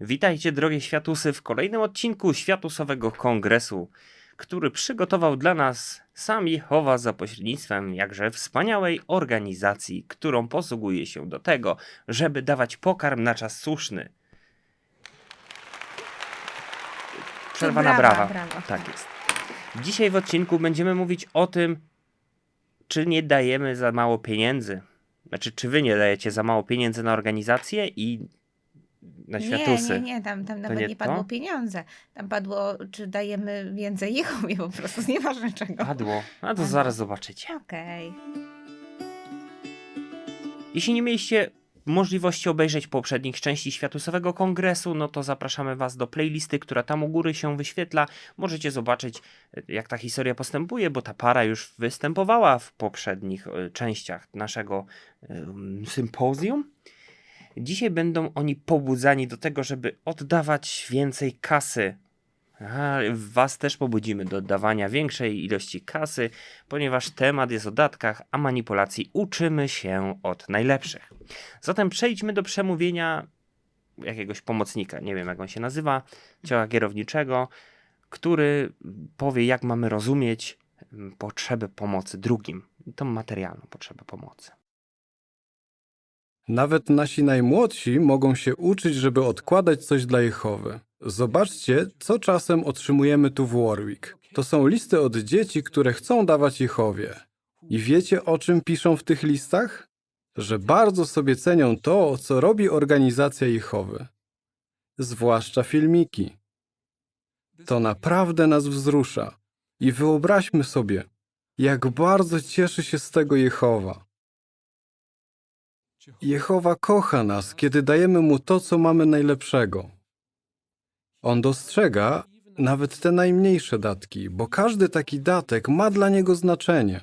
Witajcie drogie światusy w kolejnym odcinku Światusowego Kongresu, który przygotował dla nas sam Jehowa za pośrednictwem jakże wspaniałej organizacji, którą posługuje się do tego, żeby dawać pokarm na czas słuszny. Przerwa na brawa, brawa. brawa. Tak jest. Dzisiaj w odcinku będziemy mówić o tym, czy nie dajemy za mało pieniędzy. Znaczy, czy wy nie dajecie za mało pieniędzy na organizację i na światusy? Nie, nie, nie, tam, tam nawet nie nie, padło to? pieniądze. Tam padło, czy dajemy więcej Jehowie po prostu, nieważne czego. Padło. A to zaraz zobaczycie. Okej. Jeśli nie mieliście możliwości obejrzeć poprzednich części Światusowego Kongresu, no to zapraszamy Was do playlisty, która tam u góry się wyświetla. Możecie zobaczyć, e, jak ta historia postępuje, bo ta para już występowała w poprzednich e, częściach naszego em, sympozjum. Dzisiaj będą oni pobudzani do tego, żeby oddawać więcej kasy. A, was też pobudzimy do oddawania większej ilości kasy, ponieważ temat jest o datkach, a manipulacji uczymy się od najlepszych. Zatem przejdźmy do przemówienia jakiegoś pomocnika, nie wiem jak on się nazywa, ciała kierowniczego, który powie, jak mamy rozumieć mm, potrzebę pomocy drugim, tą materialną potrzebę pomocy. Nawet nasi najmłodsi mogą się uczyć, żeby odkładać coś dla Jehowy. Zobaczcie, co czasem otrzymujemy tu w Warwick. To są listy od dzieci, które chcą dawać Jehowie. I wiecie, o czym piszą w tych listach? Że bardzo sobie cenią to, co robi organizacja Jehowy. Zwłaszcza filmiki. To naprawdę nas wzrusza. I wyobraźmy sobie, jak bardzo cieszy się z tego Jehowa. Jehowa kocha nas, kiedy dajemy Mu to, co mamy najlepszego. On dostrzega nawet te najmniejsze datki, bo każdy taki datek ma dla Niego znaczenie.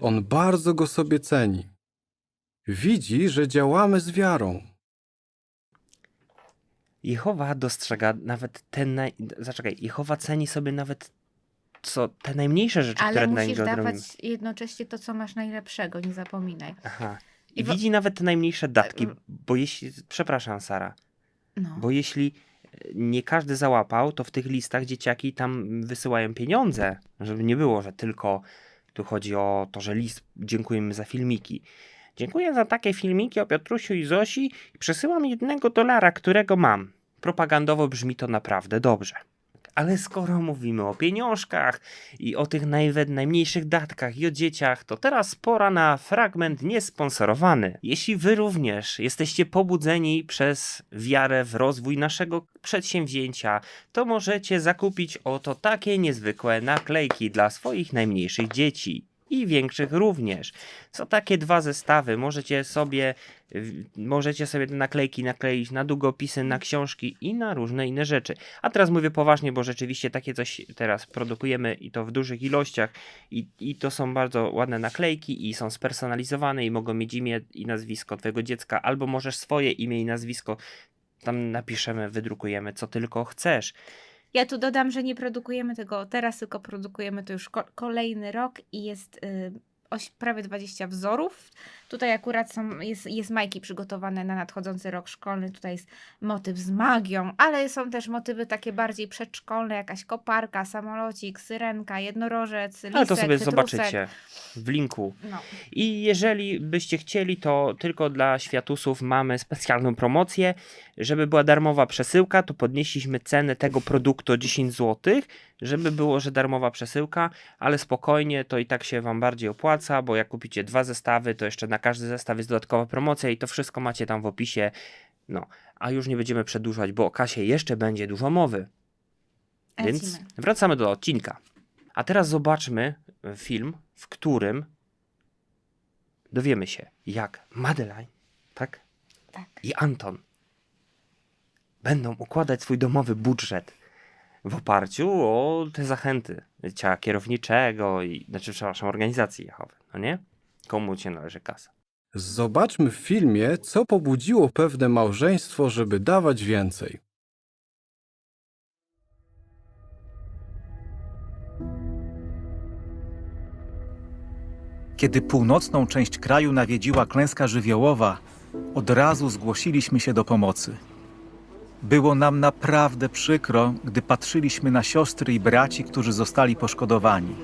On bardzo go sobie ceni. Widzi, że działamy z wiarą. Jehowa dostrzega nawet te naj... Zaczekaj, Jehowa ceni sobie nawet co, te najmniejsze rzeczy, Ale które dla musisz niego dawać robimy. jednocześnie to, co masz najlepszego, nie zapominaj. Aha. I wo- widzi nawet te najmniejsze datki, bo jeśli, przepraszam Sara, No. bo jeśli e, nie każdy załapał, to w tych listach dzieciaki tam wysyłają pieniądze, żeby nie było, że tylko tu chodzi o to, że list dziękujemy za filmiki. Dziękuję za takie filmiki o Piotrusiu i Zosi i przesyłam jednego dolara, którego mam. Propagandowo brzmi to naprawdę dobrze. Ale skoro mówimy o pieniążkach i o tych nawet najmniejszych datkach i o dzieciach, to teraz pora na fragment niesponsorowany. Jeśli wy również jesteście pobudzeni przez wiarę w rozwój naszego przedsięwzięcia, to możecie zakupić oto takie niezwykłe naklejki dla swoich najmniejszych dzieci. I większych również. Są takie dwa zestawy. Możecie sobie, możecie sobie te naklejki nakleić na długopisy, na książki i na różne inne rzeczy. A teraz mówię poważnie, bo rzeczywiście takie coś teraz produkujemy i to w dużych ilościach. I, I to są bardzo ładne naklejki i są spersonalizowane i mogą mieć imię i nazwisko twojego dziecka, albo możesz swoje imię i nazwisko. Tam napiszemy, wydrukujemy, co tylko chcesz. Ja tu dodam, że nie produkujemy tego teraz, tylko produkujemy to już ko- kolejny rok i jest y, oś, prawie 20 wzorów. Tutaj akurat są, jest, jest majki przygotowane na nadchodzący rok szkolny. Tutaj jest motyw z magią, ale są też motywy takie bardziej przedszkolne, jakaś koparka, samolocik, syrenka, jednorożec, lisek, Ale to sobie zobaczycie w linku. No. I jeżeli byście chcieli, to tylko dla światusów mamy specjalną promocję. Żeby była darmowa przesyłka, to podnieśliśmy cenę tego produktu o 10 zł, żeby było, że darmowa przesyłka, ale spokojnie, to i tak się Wam bardziej opłaca, bo jak kupicie dwa zestawy, to jeszcze na każdy zestaw jest dodatkowa promocja i to wszystko macie tam w opisie. No, a już nie będziemy przedłużać, bo o kasie jeszcze będzie dużo mowy. Więc wracamy do odcinka. A teraz zobaczmy film, w którym dowiemy się, jak Madeline, tak? Tak. I Anton będą układać swój domowy budżet w oparciu o te zachęty ciała kierowniczego i, znaczy, przepraszam, organizacji Jehowy, no nie? Komu się należy kasa? Zobaczmy w filmie, co pobudziło pewne małżeństwo, żeby dawać więcej. Kiedy północną część kraju nawiedziła klęska żywiołowa, od razu zgłosiliśmy się do pomocy. Było nam naprawdę przykro, gdy patrzyliśmy na siostry i braci, którzy zostali poszkodowani.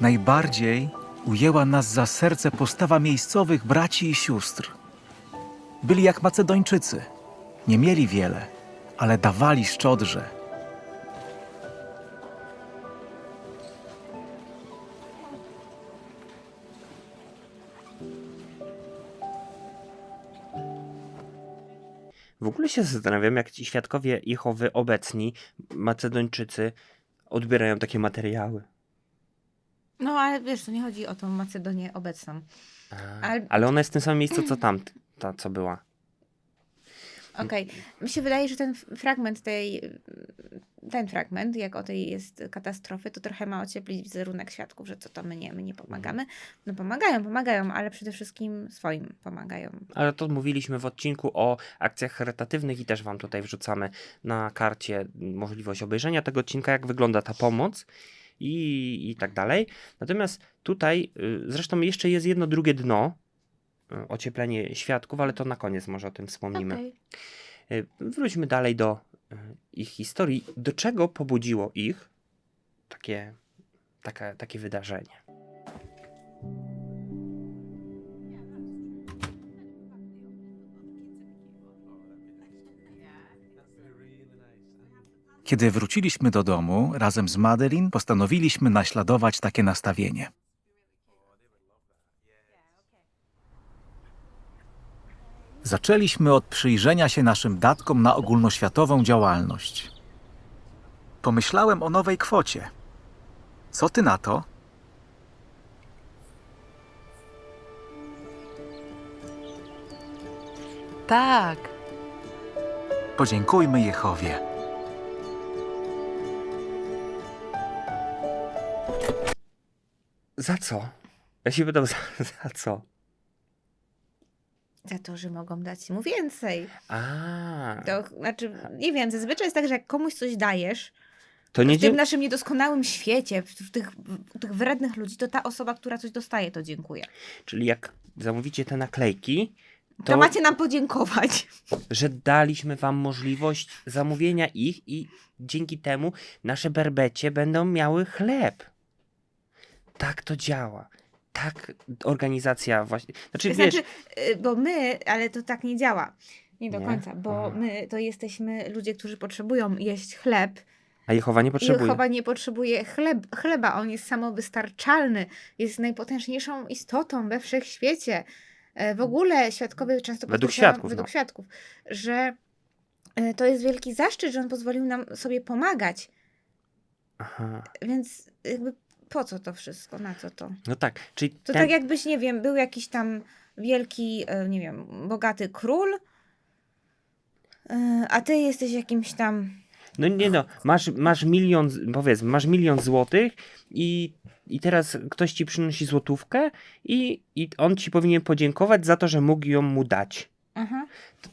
Najbardziej ujęła nas za serce postawa miejscowych braci i sióstr. Byli jak Macedończycy. Nie mieli wiele, ale dawali szczodrze. W ogóle się zastanawiam, jak ci świadkowie Jehowy obecni, Macedończycy, odbierają takie materiały. No ale wiesz, to nie chodzi o tą Macedonię obecną. A, Ale- Ale ona jest w tym samym miejscu, co tam, ta, co była. Okej. Mi się wydaje, że ten fragment tej, ten fragment, jak o tej jest katastrofy, to trochę ma ocieplić wizerunek świadków, że co to my nie, my nie pomagamy. No pomagają, pomagają, ale przede wszystkim swoim pomagają. Ale to mówiliśmy w odcinku o akcjach charytatywnych i też wam tutaj wrzucamy na karcie możliwość obejrzenia tego odcinka, jak wygląda ta pomoc i, i tak dalej. Natomiast tutaj, y, zresztą jeszcze jest jedno drugie dno, ocieplenie świadków, ale to na koniec może o tym wspomnimy. Okej. Y, Wróćmy dalej do y, ich historii. Do czego pobudziło ich takie, taka, takie wydarzenie? Kiedy wróciliśmy do domu razem z Madeline, postanowiliśmy naśladować takie nastawienie. Zaczęliśmy od przyjrzenia się naszym datkom na ogólnoświatową działalność. Pomyślałem o nowej kwocie. Co ty na to? Tak. Podziękujmy Jehowie. Za co? Ja się pytam, za, za co? Za to, że mogą dać mu więcej. A, To znaczy, nie wiem, zazwyczaj jest tak, że jak komuś coś dajesz, to nie w tym naszym niedoskonałym świecie, w, w tych, w tych wrednych ludzi, to ta osoba, która coś dostaje, to dziękuję. Czyli jak zamówicie te naklejki, To, to, macie nam podziękować. że daliśmy wam możliwość zamówienia ich i dzięki temu nasze berbecie będą miały chleb. Tak to działa. Tak organizacja właśnie... Znaczy, To wiesz... znaczy, y, bo my, ale to tak nie działa. Nie do Nie? końca, bo Aha. my to jesteśmy ludzie, którzy potrzebują jeść chleb. A Jehowa nie potrzebuje. Jehowa nie potrzebuje chleb, chleba, on jest samowystarczalny, jest najpotężniejszą istotą we wszechświecie. E, W ogóle świadkowie często Według świadków, według no. świadków, że e, to jest wielki zaszczyt, że on pozwolił nam sobie pomagać. Aha. Więc jakby po co to wszystko? Na co to? No tak, czyli To ten... tak jakbyś, nie wiem, był jakiś tam wielki, e, nie wiem, bogaty król, e, a ty jesteś jakimś tam. No nie no, masz, masz milion, z- powiedzmy, masz milion złotych i, i teraz ktoś ci przynosi złotówkę i, i on ci powinien podziękować za to, że mógł ją mu dać. Aha.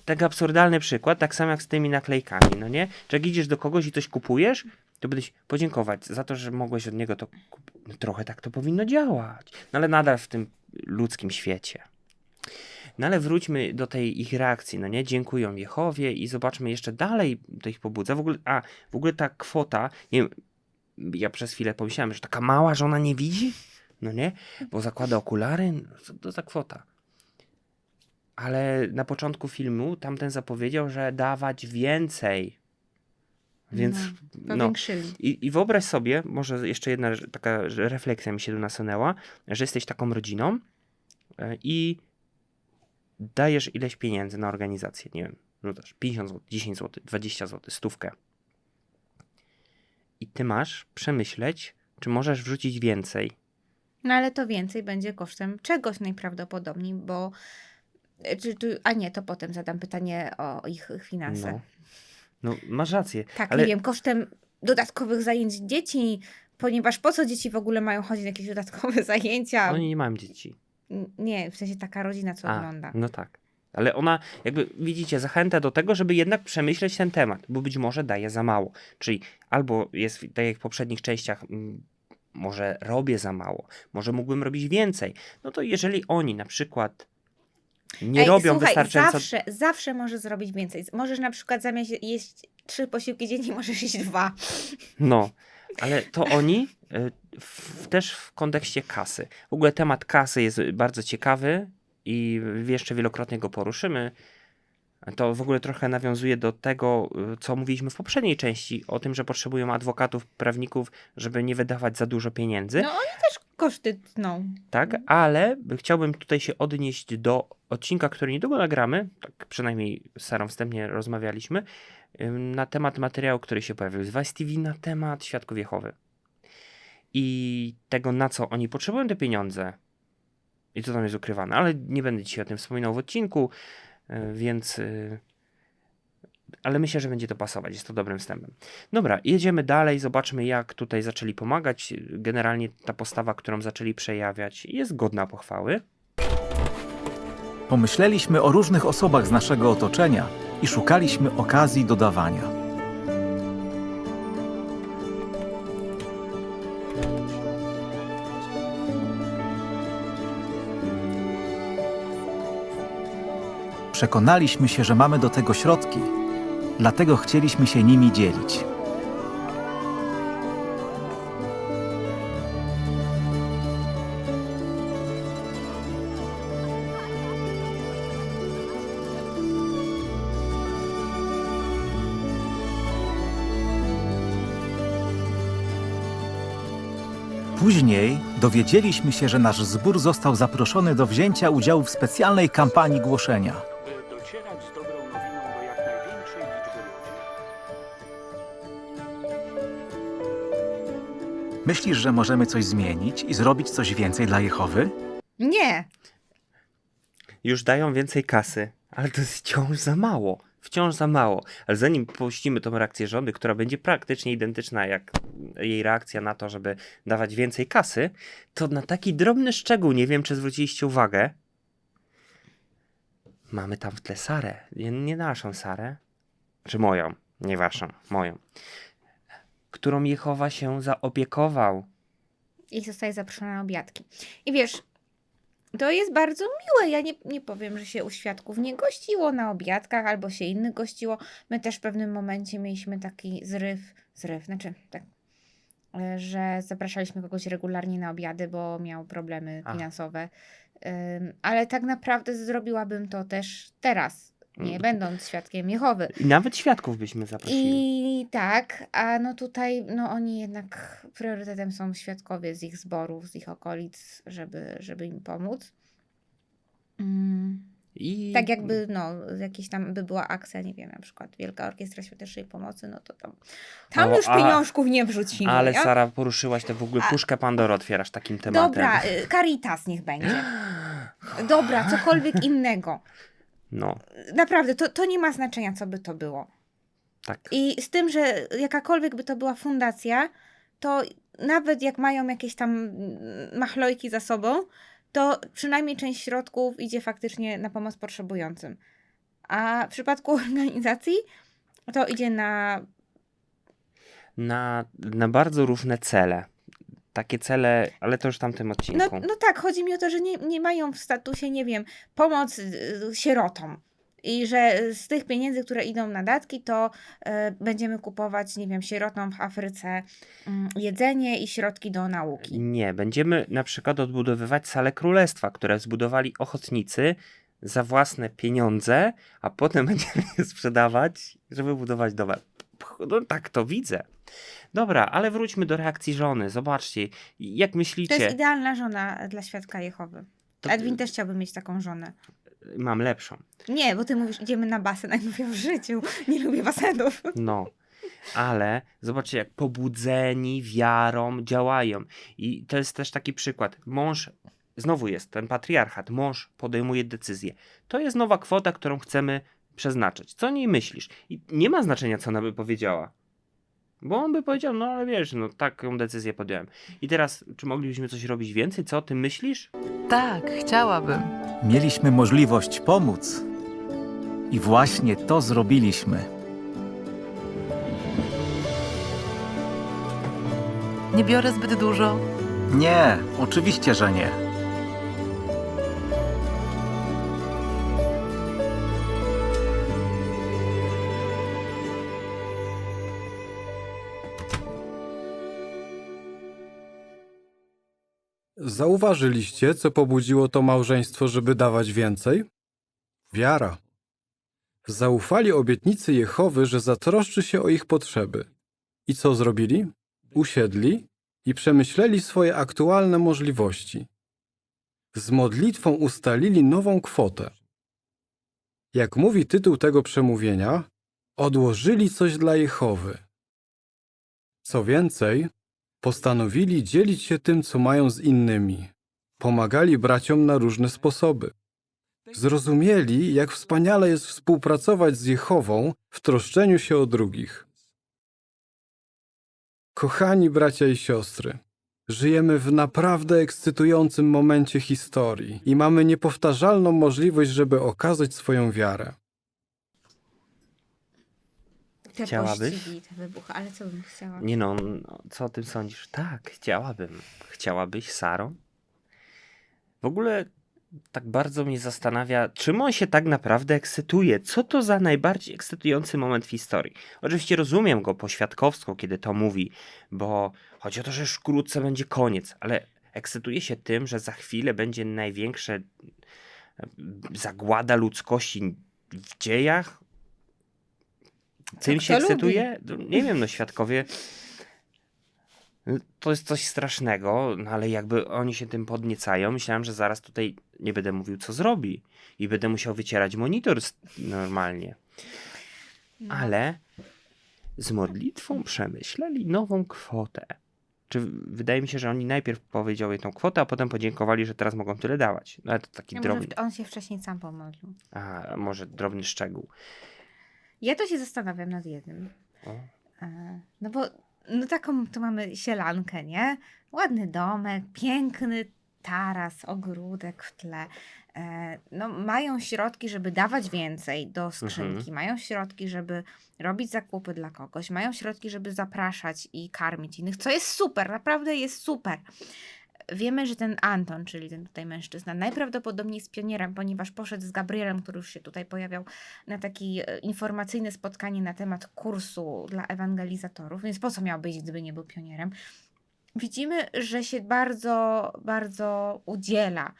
Tak absurdalny przykład, tak samo jak z tymi naklejkami, no nie? Czy jak idziesz do kogoś i coś kupujesz, to będziesz podziękować za to, że mogłeś od niego to. No trochę tak to powinno działać. No ale nadal w tym ludzkim świecie. No ale wróćmy do tej ich reakcji, no nie? Dziękują Jehowie i zobaczmy jeszcze dalej, to ich pobudza. W ogóle, a, w ogóle ta kwota, nie wiem, ja przez chwilę pomyślałem, że taka mała, że ona nie widzi, no nie? Bo zakłada okulary, no co to za kwota? Ale na początku filmu tamten zapowiedział, że dawać więcej. Więc no. Powiększyli. I, I wyobraź sobie, może jeszcze jedna taka refleksja mi się tu nasunęła, że jesteś taką rodziną e, i dajesz ileś pieniędzy na organizację, nie wiem, rzucasz 50 zł, 10 zł, 20 zł, stówkę. I ty masz przemyśleć, czy możesz wrzucić więcej. No ale to więcej będzie kosztem czegoś najprawdopodobniej, bo. e, Czy a nie, to potem zadam pytanie o ich finanse. No, no masz rację, Tak, ale nie wiem, kosztem dodatkowych zajęć dzieci, ponieważ po co dzieci w ogóle mają chodzić na jakieś dodatkowe zajęcia? oni nie mają dzieci. Nie, w sensie taka rodzina, co A, ogląda. no tak. Ale ona, jakby widzicie, zachęta do tego, żeby jednak przemyśleć ten temat, bo być może daje za mało. Czyli albo jest, tak jak w poprzednich częściach, może robię za mało, może mógłbym robić więcej. No to jeżeli oni na przykład nie Ej, robią słuchaj, wystarczająco. Zawsze, zawsze możesz zrobić więcej. Możesz na przykład zamiast jeść trzy posiłki dziennie, możesz jeść dwa. No, ale to oni y, w, też w kontekście kasy. W ogóle temat kasy jest bardzo ciekawy i jeszcze wielokrotnie go poruszymy. To w ogóle trochę nawiązuje do tego, y, co mówiliśmy w poprzedniej części, o tym, że potrzebują adwokatów, prawników, żeby nie wydawać za dużo pieniędzy. No oni też koszty tną. Tak, ale chciałbym tutaj się odnieść do odcinka, który niedługo nagramy, tak przynajmniej z Sarą wstępnie rozmawialiśmy, na temat materiału, który się pojawił z Vice TV na temat Świadków Jehowy. I tego, na co oni potrzebują te pieniądze i co tam jest ukrywane, ale nie będę dzisiaj o tym wspominał w odcinku, więc... y, Ale myślę, że będzie to pasować, jest to dobrym wstępem. Dobra, jedziemy dalej, zobaczmy jak tutaj zaczęli pomagać. Generalnie ta postawa, którą zaczęli przejawiać jest godna pochwały. Pomyśleliśmy o różnych osobach z naszego otoczenia i szukaliśmy okazji do dawania. Przekonaliśmy się, że mamy do tego środki, dlatego chcieliśmy się nimi dzielić. Później dowiedzieliśmy się, że nasz zbór został zaproszony do wzięcia udziału w specjalnej kampanii głoszenia. Myślisz, że możemy coś zmienić i zrobić coś więcej dla Jehowy? Nie. Już dają więcej kasy, ale to jest wciąż za mało. Wciąż za mało. Ale zanim puścimy tą reakcję żony, która będzie praktycznie identyczna jak jej reakcja na to, żeby dawać więcej kasy, to na taki drobny szczegół, nie wiem czy zwróciliście uwagę, mamy tam w tle Sarę. Nie, nie naszą Sarę, czy moją, nie waszą, moją, którą Jehowa się zaopiekował. I zostaje zaproszona na obiadki. I wiesz, to jest bardzo miłe. Ja nie, nie powiem, że się u świadków nie gościło na obiadkach, albo się innych gościło. My też w pewnym momencie mieliśmy taki zryw, zryw, znaczy tak, e, że zapraszaliśmy kogoś regularnie na obiady, bo miał problemy finansowe. Ym, ale tak naprawdę zrobiłabym to też teraz, nie Mm. będąc świadkiem Jehowy. I nawet świadków byśmy zaprosili. I tak, a no tutaj, no oni jednak priorytetem są świadkowie z ich zborów, z ich okolic, żeby, żeby im pomóc. Mm, I... tak jakby, no, jakieś tam by była akcja, nie wiem, na przykład Wielka Orkiestra Świątecznej Pomocy, no to tam, tam O, już a- pieniążków nie wrzucimy. Ale ja? Sara, poruszyłaś to w ogóle A- puszkę Pandory otwierasz takim tematem. Dobra, y, Caritas niech będzie. Dobra, cokolwiek innego. No, Naprawdę, to, to nie ma znaczenia, co by to było. tak. I z tym, że jakakolwiek by to była fundacja, to nawet jak mają jakieś tam machlojki za sobą, to przynajmniej część środków idzie faktycznie na pomoc potrzebującym. A w przypadku organizacji to idzie na. Na, na bardzo różne cele. Takie cele, ale to już w tamtym No, odcinku. no tak, chodzi mi o to, że nie, nie mają w statusie, nie wiem, pomoc y, sierotom. I że z tych pieniędzy, które idą na datki, to e, będziemy kupować, nie wiem, sierotom w Afryce mm, jedzenie i środki do nauki. Nie, będziemy na przykład odbudowywać salę królestwa, które zbudowali ochotnicy za własne pieniądze, a potem będziemy je sprzedawać, żeby budować domy. No tak to widzę. Dobra, ale wróćmy do reakcji żony. Zobaczcie, jak To myślicie? jest idealna żona dla świadka Jehowy. To- Edwin też chciałby mieć taką żonę. Mam lepszą. Nie, bo ty mówisz, idziemy na basen, a ja mówię w życiu. Nie lubię basenów. No, ale zobaczcie, jak pobudzeni wiarą działają. I to jest też taki przykład. Mąż, znowu jest ten patriarchat, mąż podejmuje decyzję. To jest nowa kwota, którą chcemy przeznaczyć. Co o niej myślisz? I nie ma znaczenia, co ona by powiedziała. Bo on by powiedział, no ale wiesz, no taką decyzję podjąłem. I teraz, czy moglibyśmy coś robić więcej? Co o tym myślisz? Tak, chciałabym. Mieliśmy możliwość pomóc, I właśnie to zrobiliśmy. Nie biorę zbyt dużo. Nie, oczywiście, że nie. Zauważyliście, co pobudziło to małżeństwo, żeby dawać więcej? Wiara. Zaufali obietnicy Jehowy, że zatroszczy się o ich potrzeby. I co zrobili? Usiedli i przemyśleli swoje aktualne możliwości. Z modlitwą ustalili nową kwotę. Jak mówi tytuł tego przemówienia, odłożyli coś dla Jehowy. Co więcej, postanowili dzielić się tym, co mają z innymi. Pomagali braciom na różne sposoby. Zrozumieli, jak wspaniale jest współpracować z Jehową w troszczeniu się o drugich. Kochani bracia i siostry, żyjemy w naprawdę ekscytującym momencie historii i mamy niepowtarzalną możliwość, żeby okazać swoją wiarę. Te Chciałabyś? pościgi, te wybuchy, ale co bym chciała? Nie no, no, co o tym sądzisz? Tak, chciałabym. Chciałabyś, Saro? W ogóle tak bardzo mnie zastanawia, czym on się tak naprawdę ekscytuje. Co to za najbardziej ekscytujący moment w historii? Oczywiście rozumiem go poświadkowsko, kiedy to mówi, bo chodzi o to, że już wkrótce będzie koniec, ale ekscytuje się tym, że za chwilę będzie największe e, zagłada ludzkości w dziejach. Tym kto się lubi. ekscytuje? No, Nie wiem, no świadkowie to jest coś strasznego, no ale jakby oni się tym podniecają, myślałem, że zaraz tutaj nie będę mówił, co zrobi i będę musiał wycierać monitor normalnie. No. Ale z modlitwą przemyśleli nową kwotę. Czy wydaje mi się, że oni najpierw powiedzieli tą kwotę, a potem podziękowali, że teraz mogą tyle dawać. No ale to taki Ja drobny, on się wcześniej sam pomodlił. a może drobny szczegół. Ja to się zastanawiam nad jednym. E, No bo no taką tu mamy sielankę, nie? Ładny domek, piękny taras, ogródek w tle. E, No, mają środki, żeby dawać więcej do skrzynki, mają środki, żeby robić zakupy dla kogoś, mają środki, żeby zapraszać i karmić innych, co jest super, naprawdę jest super. Wiemy, że ten Anton, czyli ten tutaj mężczyzna, najprawdopodobniej jest pionierem, ponieważ poszedł z Gabrielem, który już się tutaj pojawiał, na takie informacyjne spotkanie na temat kursu dla ewangelizatorów, więc po co miałby iść, gdyby nie był pionierem? Widzimy, że się bardzo, bardzo udziela.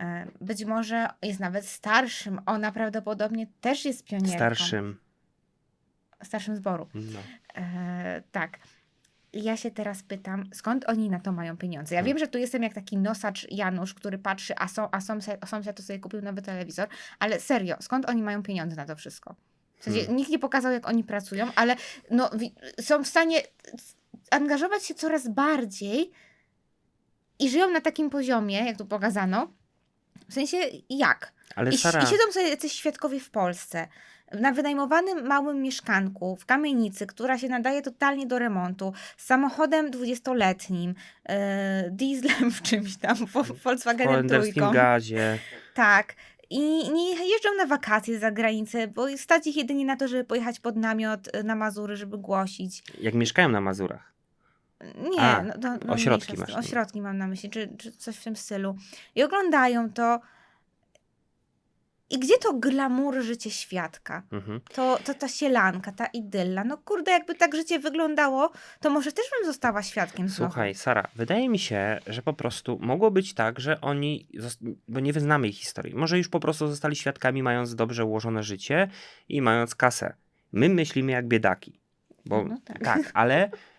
E, Być może jest nawet starszym. Ona prawdopodobnie też jest pionierką. Starszym. Starszym zboru. No. E, tak. I Ja się teraz pytam, skąd oni na to mają pieniądze? Ja Hmm. wiem, że tu jestem jak taki nosacz Janusz, który patrzy, a, są, a sąsiad, to sobie kupił nowy telewizor, ale serio, skąd oni mają pieniądze na to wszystko? W sensie, Hmm. nikt nie pokazał, jak oni pracują, ale no, są w stanie angażować się coraz bardziej i żyją na takim poziomie, jak tu pokazano. W sensie, jak? Ale I, Sara, I siedzą sobie jacyś świadkowie w Polsce, na wynajmowanym małym mieszkanku w kamienicy, która się nadaje totalnie do remontu, z samochodem dwudziestoletnim, yy, dieslem w czymś tam, Volkswagenem trójką. gazie. Tak. I nie jeżdżą na wakacje za granicę, bo stać ich jedynie na to, żeby pojechać pod namiot y, na Mazury, żeby głosić. Jak mieszkają na Mazurach. Nie, A, no, no, no ośrodki mniejsza masz. Ośrodki mam na myśli, czy, czy coś w tym stylu. I oglądają to. I gdzie to glamour życie świadka? Mhm. To, to ta sielanka, ta idylla. No kurde, jakby tak życie wyglądało, to może też bym została świadkiem znowu. Słuchaj, Sara, wydaje mi się, że po prostu mogło być tak, że oni, zos- bo nie znamy ich historii, może już po prostu zostali świadkami, mając dobrze ułożone życie i mając kasę. My myślimy jak biedaki. Bo No tak. tak. ale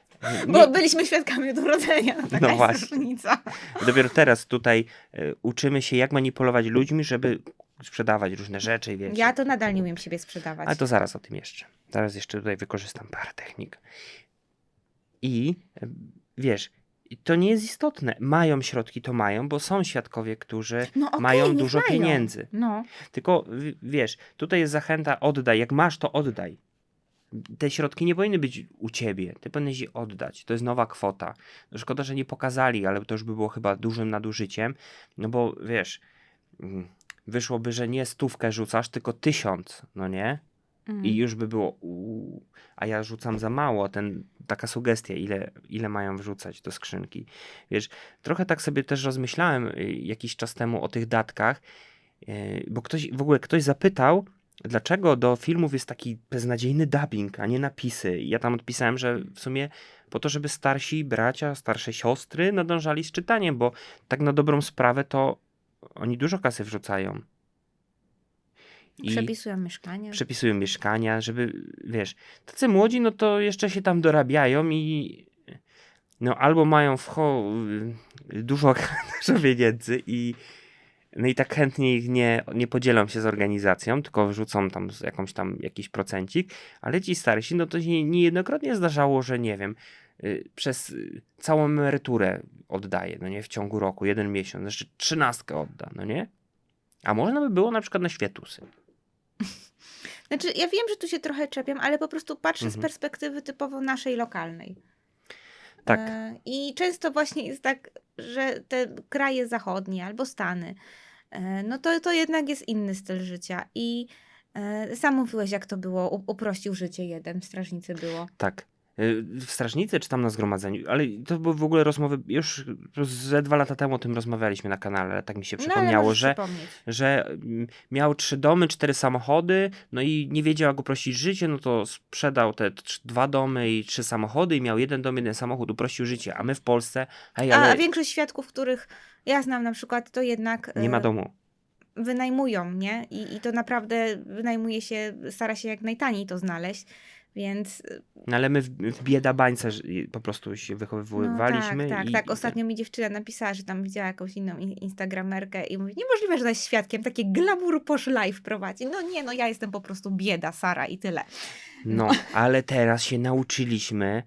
Bo nie, byliśmy świadkami od urodzenia. Taka No jest właśnie. różnica. dopiero teraz tutaj e, uczymy się, jak manipulować ludźmi, żeby sprzedawać różne rzeczy, wiecie. Ja to nadal nie umiem siebie sprzedawać. Ale to zaraz o tym jeszcze. Zaraz jeszcze tutaj wykorzystam parę technik. I e, wiesz, to nie jest istotne. Mają środki, to mają, bo są świadkowie, którzy no, okej, mają dużo mają. pieniędzy. No. Tylko wiesz, tutaj jest zachęta, oddaj. Jak masz, to oddaj. Te środki nie powinny być u ciebie. Ty powinieneś je oddać. To jest nowa kwota. No Szkoda, że nie pokazali, ale to już by było chyba dużym nadużyciem. No bo wiesz, mm, wyszłoby, że nie stówkę rzucasz, tylko tysiąc, no nie? Mm. I już by było, uuu, a ja rzucam za mało, ten, taka sugestia, ile, ile mają wrzucać do skrzynki. Wiesz, trochę tak sobie też rozmyślałem y, jakiś czas temu o tych datkach, yy, bo ktoś, w ogóle ktoś zapytał, dlaczego do filmów jest taki beznadziejny dubbing, a nie napisy. I ja tam odpisałem, że w sumie po to, żeby starsi bracia, starsze siostry nadążali z czytaniem, bo tak na dobrą sprawę to oni dużo kasy wrzucają. I Przepisują mieszkania. przepisują mieszkania, żeby, wiesz, tacy młodzi, no to jeszcze się tam dorabiają i no albo mają w dużo, dużo pieniędzy i no i tak chętnie ich nie, nie podzielą się z organizacją, tylko wrzucą tam jakąś tam jakiś procencik, ale ci starsi, no to się niejednokrotnie zdarzało, że nie wiem, y, przez y, całą emeryturę oddaje, no nie, w ciągu roku, jeden miesiąc, jeszcze trzynastkę odda, no nie? A można by było na przykład na świetusy. Znaczy, ja wiem, że tu się trochę czepiam, ale po prostu patrzę Mhm. z perspektywy typowo naszej lokalnej. Tak. E, I często właśnie jest tak, że te kraje zachodnie albo Stany, e, no to, to jednak jest inny styl życia. I e, sam mówiłeś, jak to było, uprościł życie jeden, w strażnicy było. Tak. Y, W strażnicy czy tam na zgromadzeniu, ale to były w ogóle rozmowy, już ze dwa lata temu o tym rozmawialiśmy na kanale, ale tak mi się No, przypomniało, możesz że, że mm, miał trzy domy, cztery samochody, no i nie wiedział jak uprościć życie, no to sprzedał te dwa domy i trzy samochody i miał jeden dom, jeden samochód, uprościł życie, a my w Polsce, hej, A, ale a większość świadków, których ja znam na przykład, to jednak nie ma e, domu. wynajmują, nie? I, I to naprawdę wynajmuje się, stara się jak najtaniej to znaleźć, więc No ale my w, w bieda bańce ż- po prostu się no, wychowywaliśmy. tak, tak, i, tak. Ostatnio mi dziewczyna napisała, że tam widziała jakąś inną in- instagramerkę i mówi, niemożliwe, że jest świadkiem, takie glamour posh life prowadzi. No nie, no ja jestem po prostu bieda, Sara i tyle. No, ale teraz się nauczyliśmy.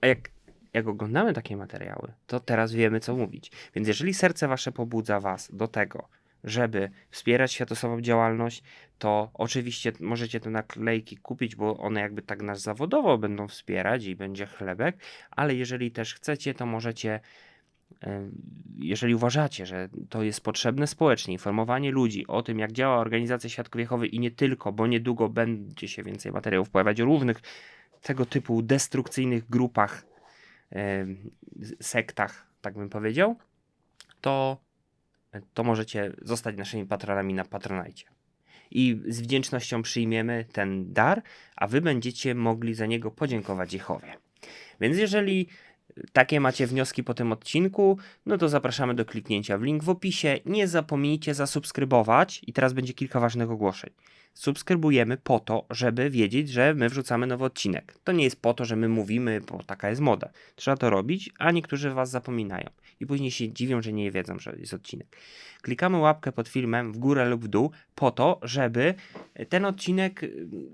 A jak, jak oglądamy takie materiały, to teraz wiemy, co mówić. Więc jeżeli serce wasze pobudza was do tego, żeby wspierać światosową działalność, to oczywiście możecie te naklejki kupić, bo one jakby tak nas zawodowo będą wspierać i będzie chlebek, ale jeżeli też chcecie, to możecie jeżeli uważacie, że to jest potrzebne społecznie, informowanie ludzi o tym, jak działa organizacja Świadków Jehowy i nie tylko, bo niedługo będzie się więcej materiałów pojawiać o różnych tego typu destrukcyjnych grupach, sektach, tak bym powiedział, to, to możecie zostać naszymi patronami na Patronajcie. I z wdzięcznością przyjmiemy ten dar, a wy będziecie mogli za niego podziękować Jehowie. Więc jeżeli takie macie wnioski po tym odcinku, no to zapraszamy do kliknięcia w link w opisie. Nie zapomnijcie zasubskrybować i teraz będzie kilka ważnych ogłoszeń. Subskrybujemy po to, żeby wiedzieć, że my wrzucamy nowy odcinek. To nie jest po to, że my mówimy, bo taka jest moda. Trzeba to robić, a niektórzy was zapominają i później się dziwią, że nie wiedzą, że jest odcinek. Klikamy łapkę pod filmem w górę lub w dół po to, żeby ten odcinek,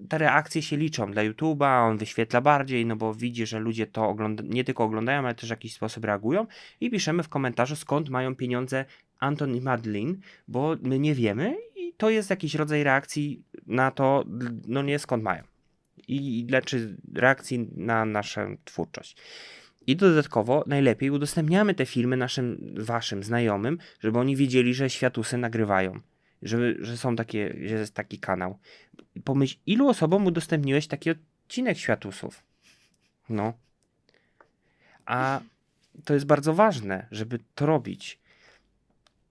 te reakcje się liczą dla YouTube'a, on wyświetla bardziej, no bo widzi, że ludzie to ogląda, nie tylko oglądają, ale też w jakiś sposób reagują i piszemy w komentarzu, skąd mają pieniądze Anton i Madeline, bo my nie wiemy i to jest jakiś rodzaj reakcji na to, no nie skąd mają. I czy reakcji na naszą twórczość. I dodatkowo najlepiej udostępniamy te filmy naszym, waszym znajomym, żeby oni wiedzieli, że światusy nagrywają. Żeby, że są takie, że jest taki kanał. Pomyśl, ilu osobom udostępniłeś taki odcinek światusów? No. A to jest bardzo ważne, żeby to robić.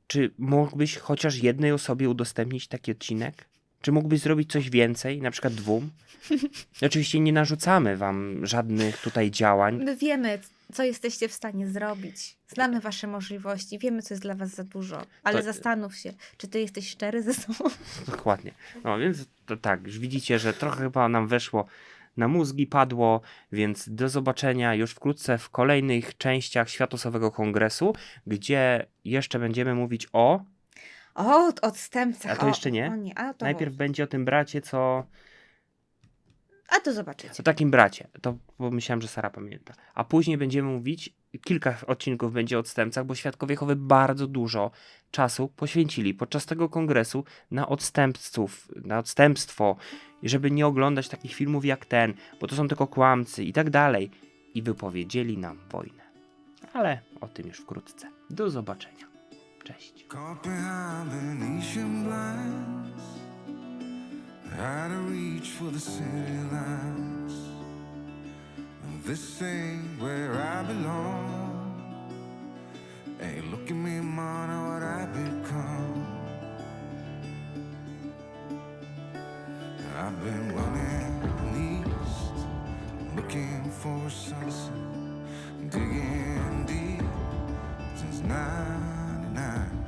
Czy mógłbyś chociaż jednej osobie udostępnić taki odcinek? Czy mógłbyś zrobić coś więcej, na przykład dwóm? Oczywiście nie narzucamy wam żadnych tutaj działań. My wiemy, co jesteście w stanie zrobić. Znamy wasze możliwości, wiemy, co jest dla was za dużo, ale To- zastanów się, czy ty jesteś szczery ze sobą. Dokładnie. No więc to tak, już widzicie, że trochę chyba nam weszło na mózgi, padło, więc do zobaczenia już wkrótce w kolejnych częściach Światosowego Kongresu, gdzie jeszcze będziemy mówić o. O, odstępcach. A to jeszcze nie? Nie, a to Najpierw będzie o tym bracie, co. A to zobaczycie. O takim bracie. To pomyślałem, że Sara pamięta. A później będziemy mówić, kilka odcinków będzie o odstępcach, bo Świadkowie Jehowy bardzo dużo czasu poświęcili podczas tego kongresu na odstępców, na odstępstwo, żeby nie oglądać takich filmów jak ten, bo to są tylko kłamcy i tak dalej. I wypowiedzieli nam wojnę. Ale o tym już wkrótce. Do zobaczenia. Cześć. Out of reach for the city lights. This ain't where I belong. Hey, look at me, man, what I become. I've been running east, looking for a sunset, digging deep since '99.